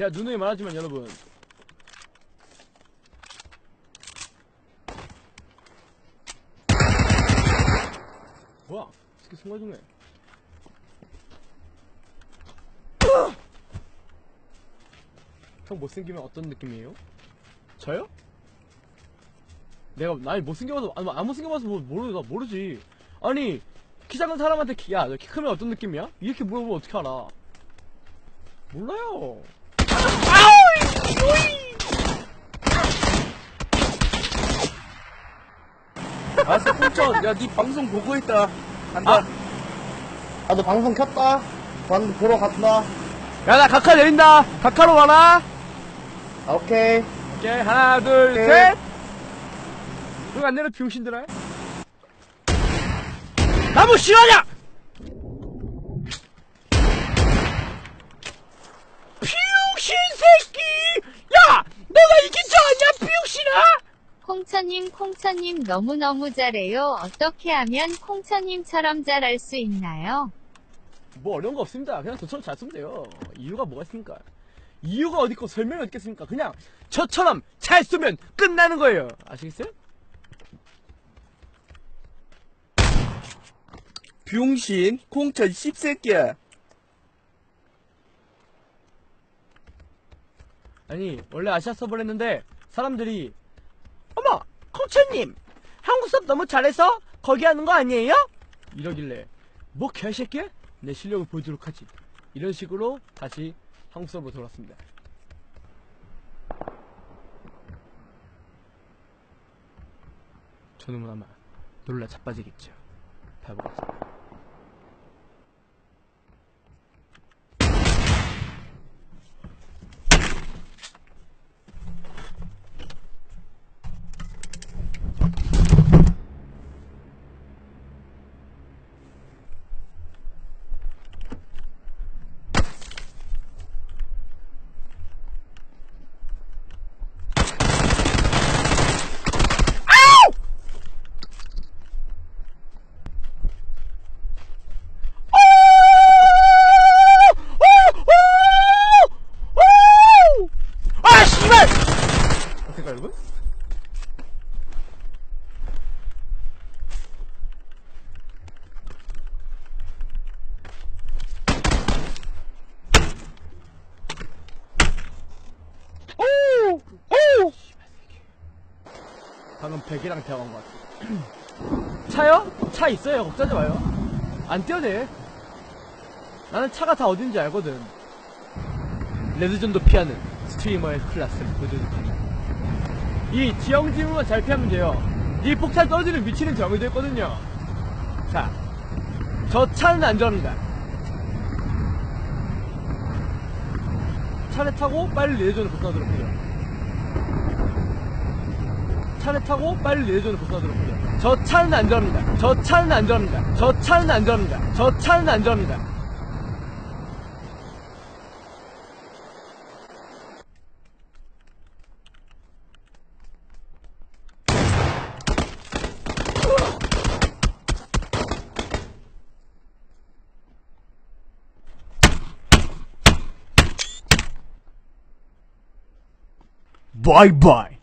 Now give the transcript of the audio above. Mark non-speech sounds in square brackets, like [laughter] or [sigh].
제가 누누이 말하지만 여러분 뭐야 이렇게 송가중네 형 못생기면 어떤 느낌이에요? 저요? 내가 나이 못생겨봐서 아니 안 못생겨봐서 뭐 모르 나 모르지 아니 키 작은 사람한테 키, 야, 너키 크면 어떤 느낌이야? 이렇게 물어보면 어떻게 알아? 몰라요. 알았어, 콩천. 야, 네 방송 보고 있다. 간다. 나도 방송 켰다. 방 보러 간다. 야, 나 각하 내린다. 각하로 가라. 아, 오케이. 오케이, 하나, 둘, 오케이. 셋. 누가 안 내려 비용신들아? 나무 싫어하냐? 비 용신 새끼! 야, 너가 이긴 줄 아냐, 비용신아? 콩처님, 콩처님 너무너무 잘해요. 어떻게 하면 콩처님처럼 잘할 수 있나요? 뭐 어려운 거 없습니다. 그냥 저처럼 잘 쓰면 돼요. 이유가 뭐가 있습니까? 이유가 어디 있고 설명이 어디 있겠습니까? 그냥 저처럼 잘 쓰면 끝나는 거예요. 아시겠어요? 병신, 콩천 씹새끼야. 아니 원래 아시아 서버를 했는데 사람들이 어머 콩천님 한국 수업 너무 잘해서 거기 하는 거 아니에요? 이러길래 뭐 개새끼야? 내 실력을 보여주도록 하지 이런 식으로 다시 한국 수업으로 돌아왔습니다 저는 아마 놀라 자빠지겠죠 바보 같습니다 아 씨발! 어떡해 여러분? 오! 오! 방금 베개랑 대화한 것 같아. [clears throat] 차요? 차 있어요. 걱정하지 마요. 안 뛰어내. 나는 차가 다 어딘지 알거든. 레드존도 피하는 스트리머의 클래스를 보여드립니다. 이 지형지물만 잘 피하면 돼요. 이 폭탄 떨어지는 위치는 정해져 있거든요. 자, 저 차는 안전합니다. 차를 타고 빨리 레드존을 벗어나도록 해요. 차를 타고 빨리 레드존을 벗어나도록 해요. 저 차는 안전합니다. 저 차는 안전합니다. 저 차는 안전합니다. 저 차는 안전합니다. Bye.